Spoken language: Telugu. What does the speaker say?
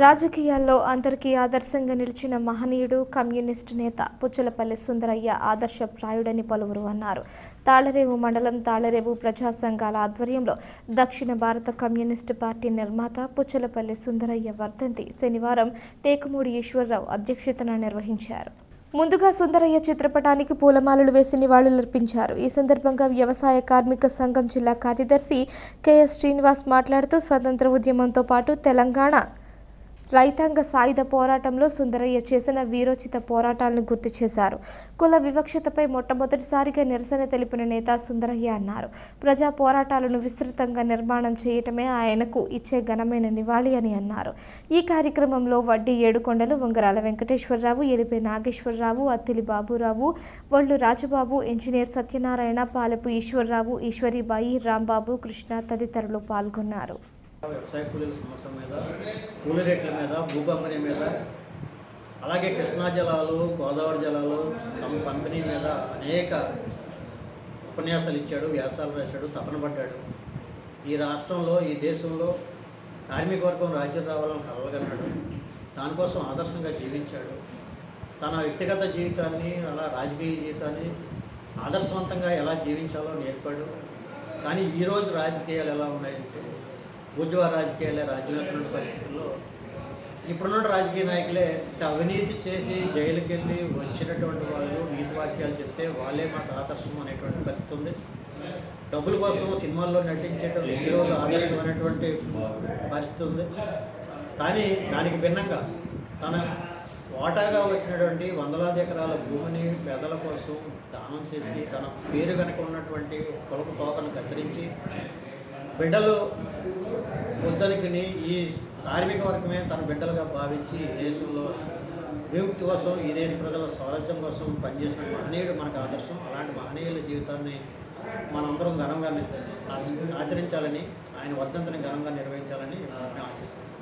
రాజకీయాల్లో అందరికీ ఆదర్శంగా నిలిచిన మహనీయుడు కమ్యూనిస్టు నేత పుచ్చలపల్లి సుందరయ్య ఆదర్శప్రాయుడని పలువురు అన్నారు. తాళరేవు మండలం తాళరేవు ప్రజా సంఘాల ఆధ్వర్యంలో దక్షిణ భారత కమ్యూనిస్టు పార్టీ నిర్మాత పుచ్చలపల్లి సుందరయ్య వర్ధంతి శనివారం టేకుమూడి ఈశ్వరరావు అధ్యక్షతన నిర్వహించారు. ముందుగా సుందరయ్య చిత్రపటానికి పూలమాలలు వేసి నివాళులర్పించారు. ఈ సందర్భంగా వ్యవసాయ కార్మిక సంఘం జిల్లా కార్యదర్శి కెఎస్ శ్రీనివాస్ మాట్లాడుతూ స్వతంత్ర ఉద్యమంతో పాటు తెలంగాణ రైతాంగ సాయుధ పోరాటంలో సుందరయ్య చేసిన వీరోచిత పోరాటాలను గుర్తు చేశారు. కుల వివక్షతపై మొట్టమొదటిసారిగా నిరసన తెలిపిన నేత సుందరయ్య అన్నారు. ప్రజా పోరాటాలను విస్తృతంగా నిర్మాణం చేయటమే ఆయనకు ఇచ్చే ఘనమైన నివాళి అని అన్నారు. ఈ కార్యక్రమంలో వడ్డీ ఏడుకొండలు వంగరాల వెంకటేశ్వరరావు ఎలిపే నాగేశ్వరరావు అత్తిలి బాబురావు వళ్ళు రాజబాబు ఇంజనీర్ సత్యనారాయణ పాలపు ఈశ్వరరావు ఈశ్వరీబాయి రాంబాబు కృష్ణ తదితరులు పాల్గొన్నారు. వ్యవసాయ కూలీల సమస్య మీద కూలీ రేట్ల మీద భూ మీద అలాగే కృష్ణా జలాలు గోదావరి జలాలు తమ పంపిణీ మీద అనేక ఉపన్యాసాలు ఇచ్చాడు వ్యాసాలు రాశాడు తపన పడ్డాడు. ఈ రాష్ట్రంలో ఈ దేశంలో కార్మిక వర్గం రాజ్యం రావాలని కలగన్నాడు దానికోసం ఆదర్శంగా జీవించాడు. తన వ్యక్తిగత జీవితాన్ని అలా రాజకీయ జీవితాన్ని ఆదర్శవంతంగా ఎలా జీవించాలో నేర్పాడు. కానీ ఈరోజు రాజకీయాలు ఎలా ఉన్నాయంటే బుజ్జువ రాజకీయాలే రాజ్యమవుతున్న పరిస్థితుల్లో ఇప్పుడున్న రాజకీయ నాయకులే అవినీతి చేసి జైలుకి వెళ్ళి వచ్చినటువంటి వాళ్ళు నీతి వాక్యాలు చెప్తే వాళ్ళే మాకు ఆదర్శం అనేటువంటి పరిస్థితి ఉంది. డబ్బుల కోసం సినిమాల్లో నటించేటప్పుడు హీరోలు ఆదర్శం అనేటువంటి పరిస్థితి ఉంది. కానీ దానికి భిన్నంగా తన వాటాగా వచ్చినటువంటి వందలాది ఎకరాల భూమిని పేదల కోసం దానం చేసి తన పేరు కనుక ఉన్నటువంటి కొలకు తోకను కత్తిరించి బిడ్డలు వద్దనుకుని ఈ కార్మిక వర్గమే తన బిడ్డలుగా భావించి దేశంలో విముక్తి కోసం ఈ దేశ ప్రజల స్వరాజ్యం కోసం పనిచేసిన మహనీయుడు మనకు ఆదర్శం. అలాంటి మహనీయుల జీవితాన్ని మనందరం ఘనంగా ఆచ- ఆచరించాలని ఆయన వర్ధంతని ఘనంగా నిర్వహించాలని ఆశిస్తున్నాను